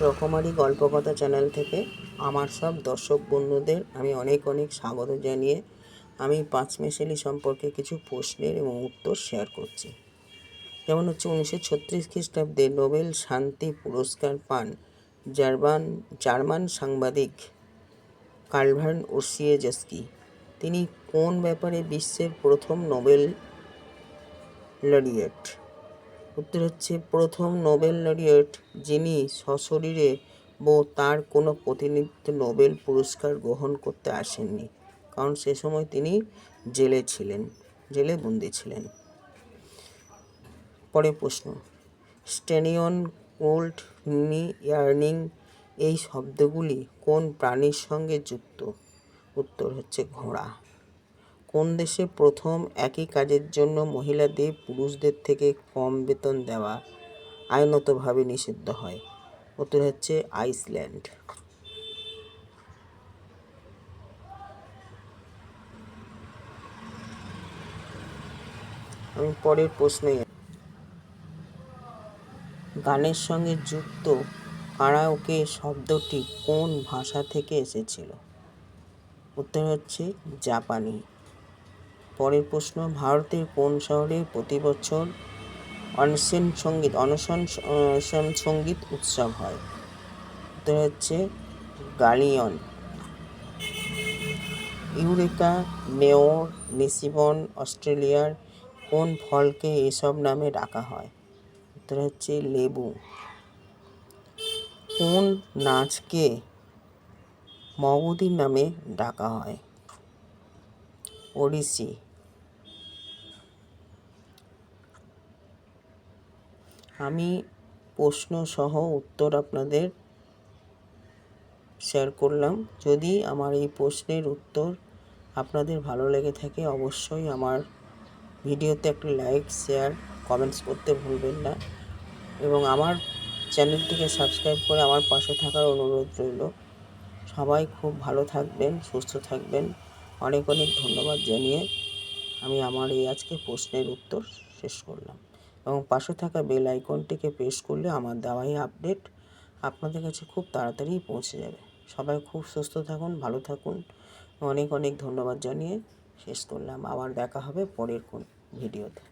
রকমারি গল্পকথা চ্যানেল থেকে আমার সব দর্শক বন্ধুদের আমি অনেক অনেক স্বাগত জানিয়ে আমি পাঁচমেশালি সম্পর্কে কিছু প্রশ্নের এবং উত্তর শেয়ার করছি। যেমন হচ্ছে উনিশশো ছত্রিশ খ্রিস্টাব্দে নোবেল শান্তি পুরস্কার পান জার্মান জার্মান সাংবাদিক কালভার্ন ওসিয়েজস্কি তিনি কোন ব্যাপারে বিশ্বের প্রথম নোবেল লরিয়েট উত্তর হচ্ছে প্রথম নোবেল লরিয়েট যিনি সশরীরে ও তার কোনো প্রতিনিধিত্ব নোবেল পুরস্কার গ্রহণ করতে আসেননি। কারণ সে সময় তিনি জেলে ছিলেন, জেলে বন্দি ছিলেন। পরে প্রশ্ন, স্টেনিয়ন কোল্ড নি ইয়ার্নিং এই শব্দগুলি কোন প্রাণীর সঙ্গে যুক্ত? উত্তর হচ্ছে ঘোড়া। কোন দেশে প্রথম একই কাজের জন্য মহিলাদের পুরুষদের থেকে কম বেতন দেওয়া আইনতভাবে নিষিদ্ধ হয়? উত্তর হচ্ছে আইসল্যান্ড। আমি পরের প্রশ্নে গানের সঙ্গে যুক্ত কারাওকে শব্দটি কোন ভাষা থেকে এসেছিল? উত্তর হচ্ছে জাপানি। পরের প্রশ্ন, ভারতের কোন শহরে প্রতি বছর অনশন সংগীত অনশন সংগীত উৎসব হয়? উত্তর হচ্ছে গালিয়ন। ইউরেকা, মেয়র নিসিবন অস্ট্রেলিয়ার কোন ফলকে এসব নামে ডাকা হয়? উত্তর হচ্ছে লেবু। কোন নাচকে মগধী নামে ডাকা হয়? ওড়িশি। আমি প্রশ্ন সহ উত্তর আপনাদের শেয়ার করলাম। যদি আমার এই প্রশ্নের উত্তর আপনাদের ভালো লেগে থাকে, অবশ্যই আমার ভিডিওতে একটা লাইক শেয়ার কমেন্টস করতে ভুলবেন না। এবং আমার চ্যানেলটিকে সাবস্ক্রাইব করে আমার পাশে থাকার অনুরোধ রইল। সবাই খুব ভালো থাকবেন, সুস্থ থাকবেন। অনেক অনেক ধন্যবাদ জানিয়ে আমি আমার এই আজকে প্রশ্নের উত্তর শেষ করলাম। এবং পাশে থাকা বেল আইকনটিকে প্রেস করলে আমার দেওয়াই আপডেট আপনাদের কাছে খুব তাড়াতাড়ি পৌঁছে যাবে। সবাই খুব সুস্থ থাকুন, ভালো থাকুন। অনেক অনেক ধন্যবাদ জানিয়ে শেষ করলাম। আবার দেখা হবে পরের কোন ভিডিওতে।